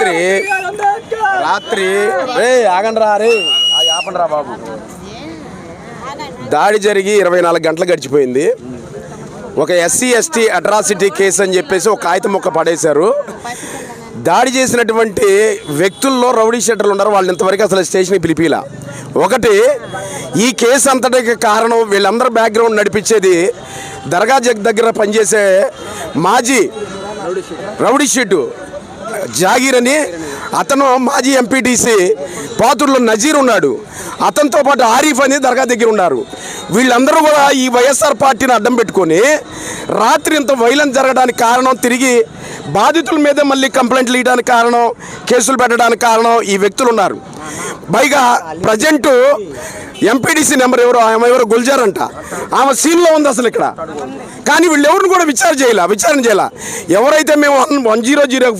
రాత్రి. రాత్రి. రే ఆగండి రా. రే ఆపండి రా బాబు. దాడి జరిగి ఇరవై నాలుగు గంటలు గడిచిపోయింది. ఒక ఎస్సీ ఎస్టీ అట్రాసిటీ కేసు అని చెప్పేసి ఒక కాగితం మొక్క పడేశారు. దాడి చేసినటువంటి వ్యక్తుల్లో రౌడీ షెటర్లు ఉన్నారు. వాళ్ళు ఇంతవరకు అసలు స్టేషన్కి పిలిపిలా. ఒకటి ఈ కేసు అంతటికి కారణం వీళ్ళందరూ బ్యాక్గ్రౌండ్ నడిపించేది దర్గా జగ్ దగ్గర పనిచేసే మాజీ రౌడీ షీటు జాగీర్ అని అతను మాజీ ఎంపీటీసీ పాతుర్లో నజీర్ ఉన్నాడు. అతనితో పాటు ఆరిఫ్ అని దర్గా దగ్గర ఉన్నారు. వీళ్ళందరూ కూడా ఈ వైఎస్ఆర్ పార్టీని అడ్డం పెట్టుకొని రాత్రి ఇంత వైలెన్స్ జరగడానికి కారణం తిరిగి బాధితుల మీద మళ్ళీ కంప్లైంట్లు ఇవ్వడానికి కారణం కేసులు పెట్టడానికి కారణం ఈ వ్యక్తులు ఉన్నారు. పైగా ప్రజెంట్ ఎంపీడీసీ నెంబర్ ఎవరో ఆమె ఎవరో గుల్జార్ అంట ఆమె సీన్లో ఉంది అసలు ఇక్కడ. కానీ వీళ్ళు ఎవరిని కూడా విచారణ చేయాల? విచారణ చేయాల? ఎవరైతే మేము వన్ వన్ జీరో జీరో